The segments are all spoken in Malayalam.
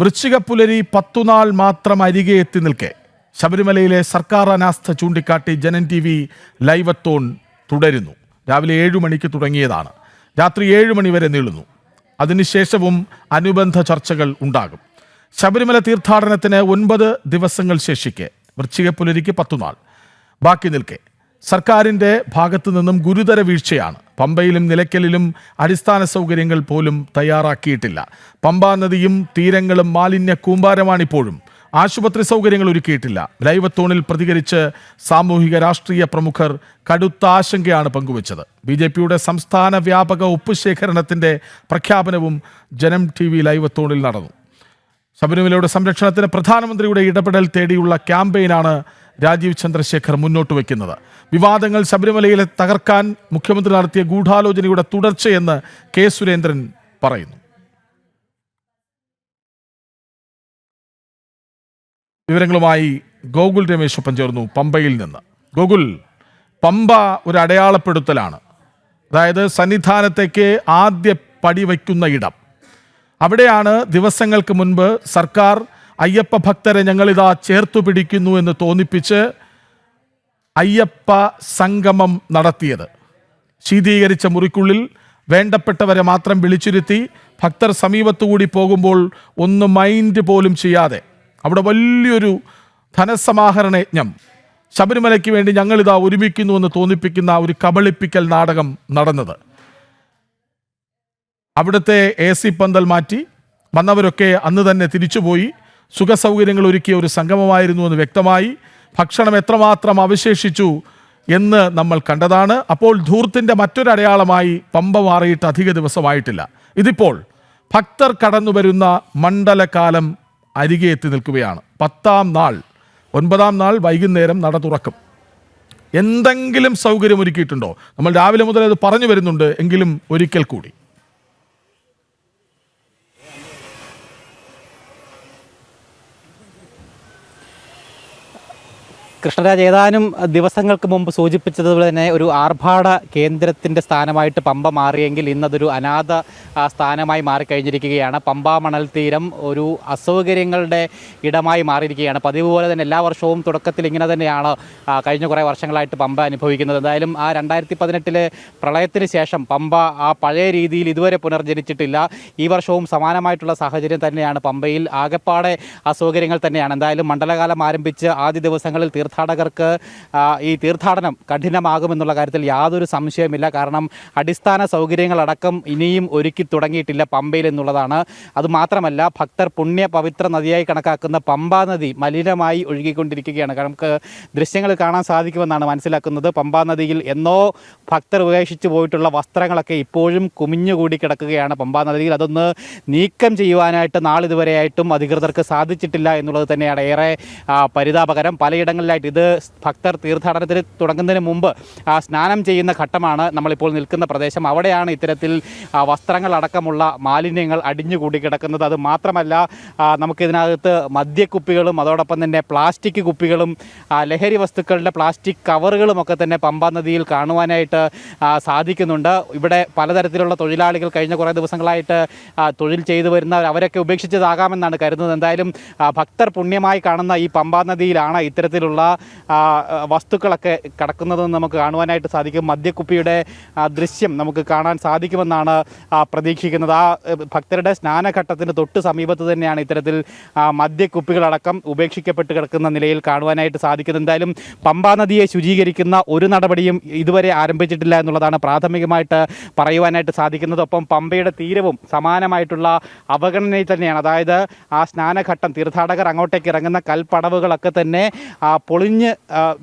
വൃശ്ചികപ്പുലരി പത്തുനാൾ മാത്രം അരികെ എത്തി നിൽക്കെ. ശബരിമലയിലെ സർക്കാർ അനാസ്ഥ ചൂണ്ടിക്കാട്ടി ജനൻ ടി വി ലൈവത്തോൺ തുടരുന്നു. രാവിലെ ഏഴു മണിക്ക് തുടങ്ങിയതാണ്. രാത്രി ഏഴ് മണി വരെ നീളുന്നു. അതിനുശേഷവും അനുബന്ധ ചർച്ചകൾ ഉണ്ടാകും. ശബരിമല തീർത്ഥാടനത്തിന് ഒൻപത് ദിവസങ്ങൾ ശേഷിക്കെ. വൃശ്ചികപ്പുലരിക്ക് പത്തുനാൾ. ബാക്കി നിൽക്കെ. സർക്കാരിന്റെ ഭാഗത്തു നിന്നും ഗുരുതര വീഴ്ചയാണ്. പമ്പയിലും നിലയ്ക്കലിലും അടിസ്ഥാന സൗകര്യങ്ങൾ പോലും തയ്യാറാക്കിയിട്ടില്ല. പമ്പാ നദിയും തീരങ്ങളും മാലിന്യ കൂമ്പാരമാണിപ്പോഴും. ആശുപത്രി സൗകര്യങ്ങൾ ഒരുക്കിയിട്ടില്ല. ലൈവത്തോണിൽ പ്രതികരിച്ച് സാമൂഹിക രാഷ്ട്രീയ പ്രമുഖർ കടുത്ത ആശങ്കയാണ് പങ്കുവച്ചത്. ബി ജെ പിയുടെ സംസ്ഥാന വ്യാപക ഉപ്പ് ശേഖരണത്തിന്റെ പ്രഖ്യാപനവും ജനം ടി വി ലൈവത്തോണിൽ നടന്നു. ശബരിമലയുടെ സംരക്ഷണത്തിന് പ്രധാനമന്ത്രിയുടെ ഇടപെടൽ തേടിയുള്ള ക്യാമ്പയിനാണ് രാജീവ് ചന്ദ്രശേഖർ മുന്നോട്ട് വയ്ക്കുന്നത്. വിവാദങ്ങൾ ശബരിമലയിലെ തകർക്കാൻ മുഖ്യമന്ത്രി നടത്തിയ ഗൂഢാലോചനയുടെ തുടർച്ചയെന്ന് കെ സുരേന്ദ്രൻ പറയുന്നു. വിവരങ്ങളുമായി ഗോകുൽ രമേശ് ഒപ്പം ചേർന്നു പമ്പയിൽ നിന്ന്. ഗോകുൽ പമ്പ ഒരു അടയാളപ്പെടുത്തലാണ്. അതായത് സന്നിധാനത്തേക്ക് ആദ്യ പടി വയ്ക്കുന്ന ഇടം. അവിടെയാണ് ദിവസങ്ങൾക്ക് മുൻപ് സർക്കാർ അയ്യപ്പ ഭക്തരെ ഞങ്ങളിതാ ചേർത്തു പിടിക്കുന്നു എന്ന് തോന്നിപ്പിച്ച് അയ്യപ്പ സംഗമം നടത്തിയത്. ശീതീകരിച്ച മുറിക്കുള്ളിൽ വേണ്ടപ്പെട്ടവരെ മാത്രം വിളിച്ചിരുത്തി ഭക്തർ സമീപത്തുകൂടി പോകുമ്പോൾ ഒന്ന് മൈൻഡ് പോലും ചെയ്യാതെ. അവിടെ വലിയൊരു ധനസമാഹരണ യജ്ഞം. ശബരിമലയ്ക്ക് വേണ്ടി ഞങ്ങളിതാ ഒരുമിക്കുന്നു എന്ന് തോന്നിപ്പിക്കുന്ന ഒരു കബളിപ്പിക്കൽ നാടകം നടന്നത്. അവിടുത്തെ എ സി പന്തൽ മാറ്റി വന്നവരൊക്കെ അന്ന് തന്നെ തിരിച്ചുപോയി. സുഖസൗകര്യങ്ങൾ ഒരുക്കിയ ഒരു സംഗമമായിരുന്നു എന്ന് വ്യക്തമായി ഭക്ഷണം എത്രമാത്രം അവശേഷിച്ചു എന്ന് നമ്മൾ കണ്ടതാണ്. അപ്പോൾ ധൂർത്തിന്റെ മറ്റൊരടയാളമായി പമ്പ മാറിയിട്ട് അധിക ദിവസമായിട്ടില്ല. ഇതിപ്പോൾ ഭക്തർ കടന്നു വരുന്ന മണ്ഡലകാലം അരികെ എത്തി നിൽക്കുകയാണ്. പത്താം നാൾ ഒൻപതാം നാൾ വൈകുന്നേരം നട തുറക്കും. എന്തെങ്കിലും സൗകര്യം ഒരുക്കിയിട്ടുണ്ടോ? നമ്മൾ രാവിലെ മുതൽ അത് പറഞ്ഞു വരുന്നുണ്ട് എങ്കിലും ഒരിക്കൽ കൂടി. കൃഷ്ണരാജ് ഏതാനും ദിവസങ്ങൾക്ക് മുമ്പ് സൂചിപ്പിച്ചതുപോലെ തന്നെ ഒരു ആർഭാട കേന്ദ്രത്തിന്റെ സ്ഥാനമായിട്ട് പമ്പ മാറിയെങ്കിൽ ഇന്നതൊരു അനാഥ സ്ഥാനമായി മാറിക്കഴിഞ്ഞിരിക്കുകയാണ്. പമ്പ മണൽ തീരം ഒരു അസൗകര്യങ്ങളുടെ ഇടമായി മാറിയിരിക്കുകയാണ്. പതിവ് പോലെ തന്നെ എല്ലാ വർഷവും തുടക്കത്തിൽ ഇങ്ങനെ തന്നെയാണ് കഴിഞ്ഞ കുറേ വർഷങ്ങളായിട്ട് പമ്പ അനുഭവിക്കുന്നത്. എന്തായാലും ആ രണ്ടായിരത്തി പതിനെട്ടിലെ പ്രളയത്തിന് ശേഷം പമ്പ ആ പഴയ രീതിയിൽ ഇതുവരെ പുനർജനിച്ചിട്ടില്ല. ഈ വർഷവും സമാനമായിട്ടുള്ള സാഹചര്യം തന്നെയാണ് പമ്പയിൽ. ആകെപ്പാടെ അസൗകര്യങ്ങൾ തന്നെയാണ്. എന്തായാലും മണ്ഡലകാലം ആരംഭിച്ച് ആദ്യ ദിവസങ്ങളിൽ തീർത്ഥാടകർക്ക് ഈ തീർത്ഥാടനം കഠിനമാകുമെന്നുള്ള കാര്യത്തിൽ യാതൊരു സംശയമില്ല കാരണം അടിസ്ഥാന സൗകര്യങ്ങളടക്കം ഇനിയും ഒരുക്കി തുടങ്ങിയിട്ടില്ല പമ്പയിൽ എന്നുള്ളതാണ്. അതുമാത്രമല്ല ഭക്തർ പുണ്യ പവിത്ര നദിയായി കണക്കാക്കുന്ന പമ്പാ നദി മലിനമായി ഒഴുകിക്കൊണ്ടിരിക്കുകയാണ്. നമുക്ക് ദൃശ്യങ്ങൾ കാണാൻ സാധിക്കുമെന്നാണ് മനസ്സിലാക്കുന്നത്. പമ്പാ നദിയിൽ എന്നോ ഭക്തർ ഉപേക്ഷിച്ച് പോയിട്ടുള്ള വസ്ത്രങ്ങളൊക്കെ ഇപ്പോഴും കുമിഞ്ഞുകൂടി കിടക്കുകയാണ് പമ്പാ നദിയിൽ. അതൊന്ന് നീക്കം ചെയ്യുവാനായിട്ട് നാളിതുവരെയായിട്ടും അധികൃതർക്ക് സാധിച്ചിട്ടില്ല എന്നുള്ളത് തന്നെയാണ് ഏറെ പരിതാപകരം. പലയിടങ്ങളിലായിട്ട് ഇത് ഭക്തർ തീർത്ഥാടനത്തിന് തുടങ്ങുന്നതിന് മുമ്പ് സ്നാനം ചെയ്യുന്ന ഘട്ടമാണ് നമ്മളിപ്പോൾ നിൽക്കുന്ന പ്രദേശം. അവിടെയാണ് ഇത്തരത്തിൽ വസ്ത്രങ്ങളടക്കമുള്ള മാലിന്യങ്ങൾ അടിഞ്ഞുകൂടി കിടക്കുന്നത്. അത് മാത്രമല്ല നമുക്കിതിനകത്ത് മദ്യക്കുപ്പികളും അതോടൊപ്പം തന്നെ പ്ലാസ്റ്റിക് കുപ്പികളും ലഹരി വസ്തുക്കളുടെ പ്ലാസ്റ്റിക് കവറുകളും ഒക്കെ തന്നെ പമ്പാ നദിയിൽ കാണുവാനായിട്ട് സാധിക്കുന്നുണ്ട്. ഇവിടെ പലതരത്തിലുള്ള തൊഴിലാളികൾ കഴിഞ്ഞ കുറേ ദിവസങ്ങളായിട്ട് തൊഴിൽ ചെയ്തു വരുന്നവർ അവരൊക്കെ ഉപേക്ഷിച്ചതാകാമെന്നാണ് കരുതുന്നത്. എന്തായാലും ഭക്തർ പുണ്യമായി കാണുന്ന ഈ പമ്പാ നദിയിലാണ് ഇത്തരത്തിലുള്ള ആ, വസ്തുക്കളൊക്കെ കിടക്കുന്നതെന്ന് നമുക്ക് കാണുവാനായിട്ട് സാധിക്കും. മദ്യക്കുപ്പിയുടെ ദൃശ്യം നമുക്ക് കാണാൻ സാധിക്കുമെന്നാണ് പ്രതീക്ഷിക്കുന്നത്. ആ ഭക്തരുടെ സ്നാനഘട്ടത്തിന് തൊട്ട് സമീപത്ത് തന്നെയാണ് ഇത്തരത്തിൽ മദ്യക്കുപ്പികളടക്കം ഉപേക്ഷിക്കപ്പെട്ട് കിടക്കുന്ന നിലയിൽ കാണുവാനായിട്ട് സാധിക്കുന്നത്. എന്തായാലും പമ്പാ നദിയെ ശുചീകരിക്കുന്ന ഒരു നടപടിയും ഇതുവരെ ആരംഭിച്ചിട്ടില്ല എന്നുള്ളതാണ് പ്രാഥമികമായിട്ട് പറയുവാനായിട്ട് സാധിക്കുന്നത്. ഒപ്പം പമ്പയുടെ തീരവും സമാനമായിട്ടുള്ള അവഗണനയിൽ തന്നെയാണ്. അതായത് ആ സ്നാനഘട്ടം തീർത്ഥാടകർ അങ്ങോട്ടേക്ക് ഇറങ്ങുന്ന കൽപ്പടവുകളൊക്കെ തന്നെ പൊളിഞ്ഞ്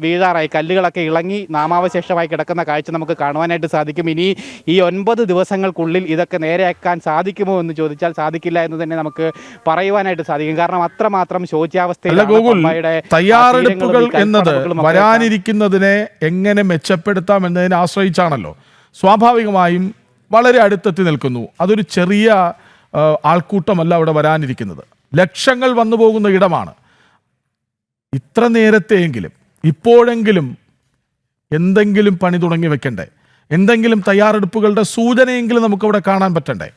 വീഴാറായി. കല്ലുകളൊക്കെ ഇളങ്ങി നാമാവശേഷമായി കിടക്കുന്ന കാഴ്ച നമുക്ക് കാണുവാനായിട്ട് സാധിക്കും. ഇനി ഈ ഒൻപത് ദിവസങ്ങൾക്കുള്ളിൽ ഇതൊക്കെ നേരെയാക്കാൻ സാധിക്കുമോ എന്ന് ചോദിച്ചാൽ സാധിക്കില്ല എന്ന് തന്നെ നമുക്ക് പറയുവാനായിട്ട് സാധിക്കും. കാരണം അത്രമാത്രം ശോച്യാവസ്ഥയിലെ തയ്യാറെടുപ്പുകൾ എന്നത് വരാനിരിക്കുന്നതിനെ എങ്ങനെ മെച്ചപ്പെടുത്താം എന്നതിനെ ആശ്രയിച്ചാണല്ലോ. സ്വാഭാവികമായും വളരെ അടുത്തെത്തി നിൽക്കുന്നു. അതൊരു ചെറിയ ആൾക്കൂട്ടമല്ല അവിടെ വരാനിരിക്കുന്നത്. ലക്ഷങ്ങൾ വന്നു പോകുന്ന ഇടമാണ്. ഇത്ര നേരത്തെയെങ്കിലും ഇപ്പോഴെങ്കിലും എന്തെങ്കിലും പണി തുടങ്ങി വെക്കണ്ടേ? എന്തെങ്കിലും തയ്യാറെടുപ്പുകളുടെ സൂചനയെങ്കിലും നമുക്കവിടെ കാണാൻ പറ്റണ്ടേ?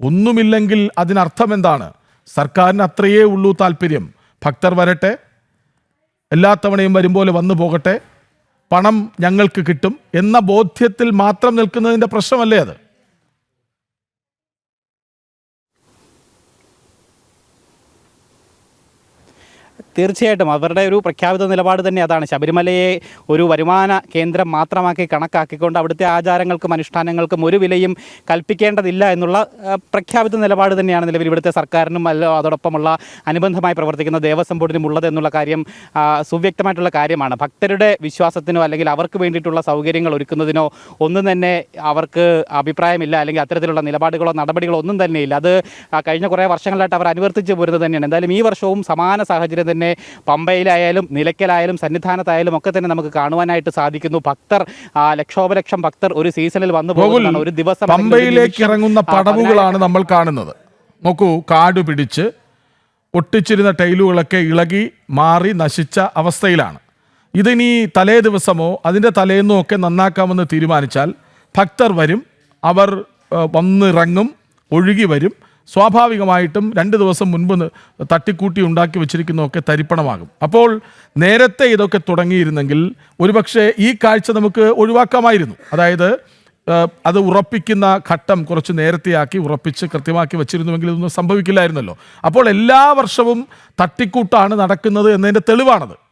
ഒന്നുമില്ലെങ്കിൽ അതിനർത്ഥം എന്താണ്? സർക്കാരിന് അത്രയേ ഉള്ളൂ താല്പര്യം. ഭക്തർ വരട്ടെ. എല്ലാ തവണയും വരും പോലെ വന്നു പോകട്ടെ. പണം ഞങ്ങൾക്ക് കിട്ടും എന്ന ബോധ്യത്തിൽ മാത്രം നിൽക്കുന്നതിന്റെ പ്രശ്നമല്ലേ അത്? തീർച്ചയായിട്ടും അവരുടെ ഒരു പ്രഖ്യാപിത നിലപാട് തന്നെ അതാണ്. ശബരിമലയെ ഒരു വരുമാന കേന്ദ്രം മാത്രമാക്കി കണക്കാക്കിക്കൊണ്ട് അവിടുത്തെ ആചാരങ്ങൾക്കും അനുഷ്ഠാനങ്ങൾക്കും ഒരു വിലയും കൽപ്പിക്കേണ്ടതില്ല എന്നുള്ള പ്രഖ്യാപിത നിലപാട് തന്നെയാണ് നിലവിൽ ഇവിടുത്തെ സർക്കാരിനും അല്ല അതോടൊപ്പമുള്ള അനുബന്ധമായി പ്രവർത്തിക്കുന്ന ദേവസ്വം ബോർഡിനും ഉള്ളത് എന്നുള്ള കാര്യം സുവ്യക്തമായിട്ടുള്ള കാര്യമാണ്. ഭക്തരുടെ വിശ്വാസത്തിനോ അല്ലെങ്കിൽ അവർക്ക് വേണ്ടിയിട്ടുള്ള സൗകര്യങ്ങൾ ഒരുക്കുന്നതിനോ ഒന്നും തന്നെ അവർക്ക് അഭിപ്രായമില്ല. അല്ലെങ്കിൽ അത്തരത്തിലുള്ള നിലപാടുകളോ നടപടികളോ ഒന്നും തന്നെയില്ല. അത് കഴിഞ്ഞ കുറേ വർഷങ്ങളായിട്ട് അവർ അനുവർത്തിച്ച് പോരുന്നത് തന്നെയാണ്. എന്തായാലും ഈ വർഷവും സമാന സാഹചര്യം തന്നെ പമ്പയിലായാലും നിലയ്ക്കലായാലും സന്നിധാനത്തായാലും ഒക്കെ തന്നെ നമുക്ക് കാണുവാനായിട്ട് സാധിക്കുന്നു. ഭക്തർ ലക്ഷോപലക്ഷം ഭക്തർ ഒരു സീസണിൽ വന്നു പോകുന്ന പോകുന്നതാണ്. ഒരു ദിവസം പമ്പയിലേക്ക് ഇറങ്ങുന്ന പടവുകളാണ് നമ്മൾ കാണുന്നത്. നോക്കൂ കാട് പിടിച്ച് ഒട്ടിച്ചിരുന്ന ടൈലുകളൊക്കെ ഇളകി മാറി നശിച്ച അവസ്ഥയിലാണ്. ഇതിനി തലേ ദിവസമോ അതിന്റെ തലേന്നോ ഒക്കെ നന്നാക്കാമെന്ന് തീരുമാനിച്ചാൽ ഭക്തർ വരും അവർ വന്നിറങ്ങും ഒഴുകി വരും. സ്വാഭാവികമായിട്ടും രണ്ട് ദിവസം മുൻപ് തട്ടിക്കൂട്ടി ഉണ്ടാക്കി വെച്ചിരിക്കുന്നതൊക്കെ തരിപ്പണമാകും. അപ്പോൾ നേരത്തെ ഇതൊക്കെ തുടങ്ങിയിരുന്നെങ്കിൽ ഒരുപക്ഷെ ഈ കാഴ്ച നമുക്ക് ഒഴിവാക്കാമായിരുന്നു. അതായത് അത് ഉറപ്പിക്കുന്ന ഘട്ടം കുറച്ച് നേരത്തെയാക്കി ഉറപ്പിച്ച് കൃത്യമാക്കി വെച്ചിരുന്നുവെങ്കിൽ ഇതൊന്നും സംഭവിക്കില്ലായിരുന്നല്ലോ. അപ്പോൾ എല്ലാ വർഷവും തട്ടിക്കൂട്ടാണ് നടക്കുന്നത് എന്നതിന്റെ തെളിവാണത്.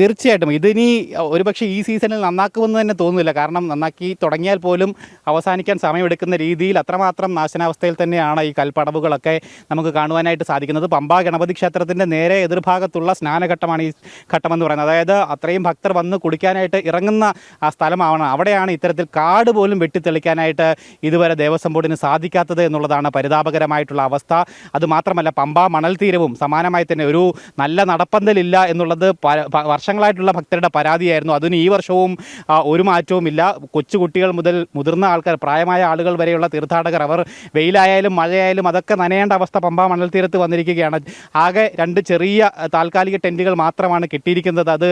തീർച്ചയായിട്ടും. ഇതിനി ഒരുപക്ഷെ ഈ സീസണിൽ നന്നാക്കുമെന്ന് തന്നെ തോന്നുന്നില്ല. കാരണം നന്നാക്കി തുടങ്ങിയാൽ പോലും അവസാനിക്കാൻ സമയമെടുക്കുന്ന രീതിയിൽ അത്രമാത്രം നാശനാവസ്ഥയിൽ തന്നെയാണ് ഈ കൽപ്പടവുകളൊക്കെ നമുക്ക് കാണുവാനായിട്ട് സാധിക്കുന്നത്. പമ്പ ഗണപതി ക്ഷേത്രത്തിന്റെ നേരെ എതിർഭാഗത്തുള്ള സ്നാനഘട്ടമാണ് ഈ ഘട്ടമെന്ന് പറയുന്നത്. അതായത് അത്രയും ഭക്തർ വന്ന് കുടിക്കാനായിട്ട് ഇറങ്ങുന്ന ആ സ്ഥലമാണ്. അവിടെയാണ് ഇത്തരത്തിൽ കാട് പോലും വെട്ടിത്തെളിക്കാനായിട്ട് ഇതുവരെ ദേവസ്വം ബോർഡിന് സാധിക്കാത്തത് എന്നുള്ളതാണ് പരിതാപകരമായിട്ടുള്ള അവസ്ഥ. അതുമാത്രമല്ല പമ്പ മണൽ തീരവും സമാനമായി തന്നെ ഒരു നല്ല നടപ്പന്തലില്ല എന്നുള്ളത് പ- വർഷങ്ങളായിട്ടുള്ള ഭക്തരുടെ പരാതിയായിരുന്നു. അതിന് ഈ വർഷവും ഒരു മാറ്റവുമില്ല. കൊച്ചുകുട്ടികൾ മുതൽ മുതിർന്ന ആൾക്കാർ പ്രായമായ ആളുകൾ വരെയുള്ള തീർത്ഥാടകർ അവർ വെയിലായാലും മഴയായാലും അതൊക്കെ നനയേണ്ട അവസ്ഥ പമ്പ മണൽ തീരത്ത് വന്നിരിക്കുകയാണ്. ആകെ രണ്ട് ചെറിയ താൽക്കാലിക ടെന്റുകൾ മാത്രമാണ് കിട്ടിയിരിക്കുന്നത്. അത്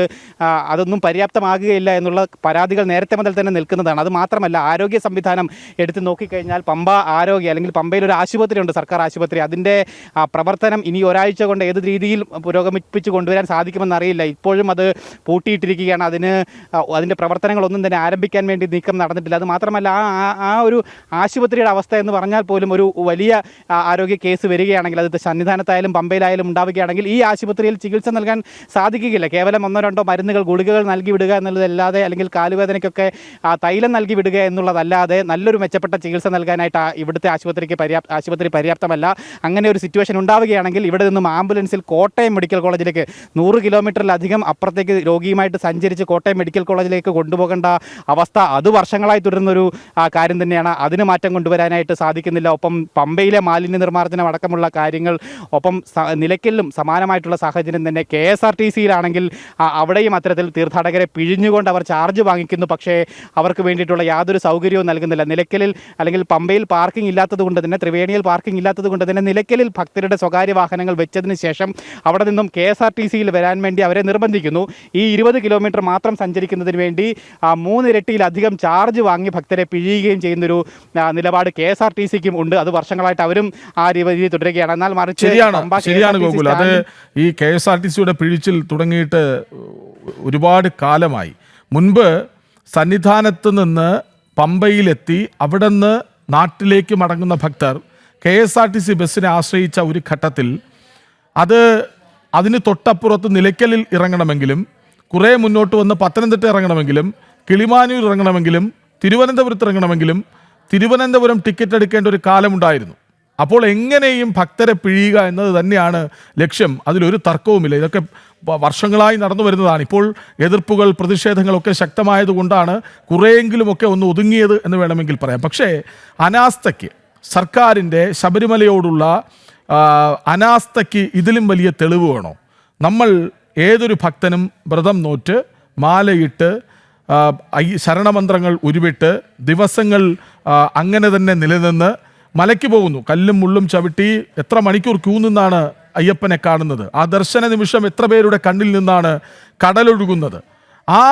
അതൊന്നും പര്യാപ്തമാകുകയില്ല എന്നുള്ള പരാതികൾ നേരത്തെ മുതൽ തന്നെ നിൽക്കുന്നതാണ്. അത് മാത്രമല്ല ആരോഗ്യ സംവിധാനം എടുത്ത് നോക്കിക്കഴിഞ്ഞാൽ പമ്പ ആരോഗ്യ അല്ലെങ്കിൽ പമ്പയിൽ ഒരു ആശുപത്രി ഉണ്ട് സർക്കാർ ആശുപത്രി. അതിന്റെ പ്രവർത്തനം ഇനി ഒരാഴ്ച കൊണ്ട് ഏത് രീതിയിൽ പുരോഗമിപ്പിച്ച് കൊണ്ടുവരാൻ സാധിക്കുമെന്നറിയില്ല ഇപ്പോഴും അത് പൂട്ടിയിട്ടിരിക്കുകയാണ്. അതിന് അതിന്റെ പ്രവർത്തനങ്ങളൊന്നും തന്നെ ആരംഭിക്കാൻ വേണ്ടി നീക്കം നടന്നിട്ടില്ല. അത് മാത്രമല്ല ആ ആ- ഒരു ആശുപത്രിയുടെ അവസ്ഥ എന്ന് പറഞ്ഞാൽ പോലും ഒരു വലിയ ആരോഗ്യ കേസ് വരികയാണെങ്കിൽ അത് സന്നിധാനത്തായാലും പമ്പയിലായാലും ഉണ്ടാവുകയാണെങ്കിൽ ഈ ആശുപത്രിയിൽ ചികിത്സ നൽകാൻ സാധിക്കുകയില്ല. കേവലം ഒന്നോ രണ്ടോ മരുന്നുകൾ ഗുളികകൾ നൽകി വിടുക എന്നുള്ളതല്ലാതെ അല്ലെങ്കിൽ കാലുവേദനയ്ക്കൊക്കെ തൈലം നൽകി വിടുക എന്നുള്ളതല്ലാതെ നല്ലൊരു മെച്ചപ്പെട്ട ചികിത്സ നൽകാനായിട്ട് ഇവിടുത്തെ ആശുപത്രിക്ക് പര്യാപ്ത ആശുപത്രി പര്യാപ്തമല്ല. അങ്ങനെ ഒരു സിറ്റുവേഷൻ ഉണ്ടാവുകയാണെങ്കിൽ ഇവിടെ നിന്നും ആംബുലൻസിൽ കോട്ടയം മെഡിക്കൽ കോളേജിലേക്ക് നൂറ് കിലോമീറ്ററിലധികം അപ്പുറത്തേക്ക് രോഗിയുമായിട്ട് സഞ്ചരിച്ച് കോട്ടയം മെഡിക്കൽ കോളേജിലേക്ക് കൊണ്ടുപോകേണ്ട അവസ്ഥ അത് വർഷങ്ങളായി തുടരുന്നൊരു കാര്യം തന്നെയാണ്. അതിന് മാറ്റം കൊണ്ടുവരാനായിട്ട് സാധിക്കുന്നില്ല. ഒപ്പം പമ്പയിലെ മാലിന്യ നിർമ്മാർജനം അടക്കമുള്ള കാര്യങ്ങൾ ഒപ്പം നിലയ്ക്കലിലും സമാനമായിട്ടുള്ള സാഹചര്യം തന്നെ കെ എസ് ആർ ടി സിയിലാണെങ്കിൽ അവിടെയും അത്തരത്തിൽ തീർത്ഥാടകരെ പിഴിഞ്ഞുകൊണ്ട് അവർ ചാർജ് വാങ്ങിക്കുന്നു. പക്ഷേ അവർക്ക് വേണ്ടിയിട്ടുള്ള യാതൊരു സൗകര്യവും നൽകുന്നില്ല. നിലയ്ക്കലിൽ അല്ലെങ്കിൽ പമ്പയിൽ പാർക്കിംഗ് ഇല്ലാത്തത് കൊണ്ട് തന്നെ ത്രിവേണിയിൽ പാർക്കിംഗ് ഇല്ലാത്തത് കൊണ്ട് തന്നെ നിലയ്ക്കലിൽ ഭക്തരുടെ സ്വകാര്യ വാഹനങ്ങൾ വെച്ചതിന് ശേഷം അവിടെ നിന്നും കെ എസ് ആർ ടി സിയിൽ വരാൻ വേണ്ടി അവരെ നിർബന്ധിക്കുന്നു. ഈ ഇരുപത് കിലോമീറ്റർ മാത്രം സഞ്ചരിക്കുന്നതിന് വേണ്ടി മൂന്നിരട്ടിയിലധികം ചാർജ് വാങ്ങി ഭക്തരെ പിഴിയുകയും ചെയ്യുന്നൊരു നിലപാട് കെ എസ് ആർ ടി സിക്കും ഉണ്ട്. അത് വർഷങ്ങളായിട്ട് അവരും ആ രീതി തുടരുകയാണ്. എന്നാൽ മറിച്ച് ശരിയാണ് ശരിയാണ് ഗോകുൽ. അത് ഈ കെ എസ് ആർ ടി സിയുടെ പിഴിച്ചിൽ തുടങ്ങിയിട്ട് ഒരുപാട് കാലമായി. മുൻപ് സന്നിധാനത്ത് നിന്ന് പമ്പയിലെത്തി അവിടെ നിന്ന് നാട്ടിലേക്ക് മടങ്ങുന്ന ഭക്തർ K S R T C ബസ്സിനെ ആശ്രയിച്ച ഒരു ഘട്ടത്തിൽ അത് അതിന് തൊട്ടപ്പുറത്ത് നിലയ്ക്കലിൽ ഇറങ്ങണമെങ്കിലും കുറേ മുന്നോട്ട് വന്ന് പത്തനംതിട്ട ഇറങ്ങണമെങ്കിലും കിളിമാനൂർ ഇറങ്ങണമെങ്കിലും തിരുവനന്തപുരത്ത് ഇറങ്ങണമെങ്കിലും തിരുവനന്തപുരം ടിക്കറ്റ് എടുക്കേണ്ട ഒരു കാലമുണ്ടായിരുന്നു. അപ്പോൾ എങ്ങനെയും ഭക്തരെ പിഴിയുക എന്നത് തന്നെയാണ് ലക്ഷ്യം. അതിലൊരു തർക്കവുമില്ല. ഇതൊക്കെ വർഷങ്ങളായി നടന്നു വരുന്നതാണ്. ഇപ്പോൾ എതിർപ്പുകൾ പ്രതിഷേധങ്ങളൊക്കെ ശക്തമായതുകൊണ്ടാണ് കുറേയെങ്കിലുമൊക്കെ ഒന്ന് ഒതുങ്ങിയത് എന്ന് വേണമെങ്കിൽ പറയാം. പക്ഷേ അനാസ്ഥയ്ക്ക് സർക്കാരിന്റെ ശബരിമലയോടുള്ള അനാസ്ഥയ്ക്ക് ഇതിലും വലിയ തെളിവ് വേണോ? നമ്മൾ ഏതൊരു ഭക്തനും വ്രതം നോറ്റ് മാലയിട്ട് ശരണമന്ത്രങ്ങൾ ഉരുവിട്ട് ദിവസങ്ങൾ അങ്ങനെ തന്നെ നിലനിന്ന് മലയ്ക്ക് പോകുന്നു. കല്ലും മുള്ളും ചവിട്ടി എത്ര മണിക്കൂർ ക്യൂ നിന്നാണ് അയ്യപ്പനെ കാണുന്നത്? ആ ദർശന നിമിഷം എത്ര പേരുടെ കണ്ണിൽ നിന്നാണ് കടലൊഴുകുന്നത്? ആ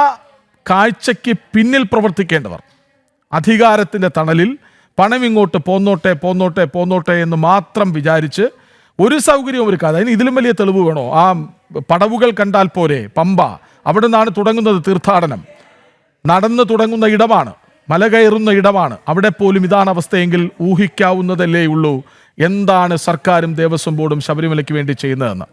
കാഴ്ചയ്ക്ക് പിന്നിൽ പ്രവർത്തിക്കേണ്ടവർ അധികാരത്തിന്റെ തണലിൽ പണം ഇങ്ങോട്ട് പോന്നോട്ടെ പോന്നോട്ടെ പോന്നോട്ടെ എന്ന് മാത്രം വിചാരിച്ച് ഒരു സൗകര്യവും ഒരുക്കാതെ അതിന് ഇതിലും വലിയ തെളിവ് വേണോ? ആ പടവുകൾ കണ്ടാൽ പോരെ പമ്പ. അവിടെ നിന്നാണ് തുടങ്ങുന്നത് തീർത്ഥാടനം. നടന്നു തുടങ്ങുന്ന ഇടമാണ് മല കയറുന്ന ഇടമാണ്. അവിടെ പോലും ഇതാണ് അവസ്ഥയെങ്കിൽ ഊഹിക്കാവുന്നതല്ലേ ഉള്ളൂ. എന്താണ് സർക്കാരും ദേവസ്വം ബോർഡും ശബരിമലയ്ക്ക് വേണ്ടി ചെയ്യുന്നതെന്ന്.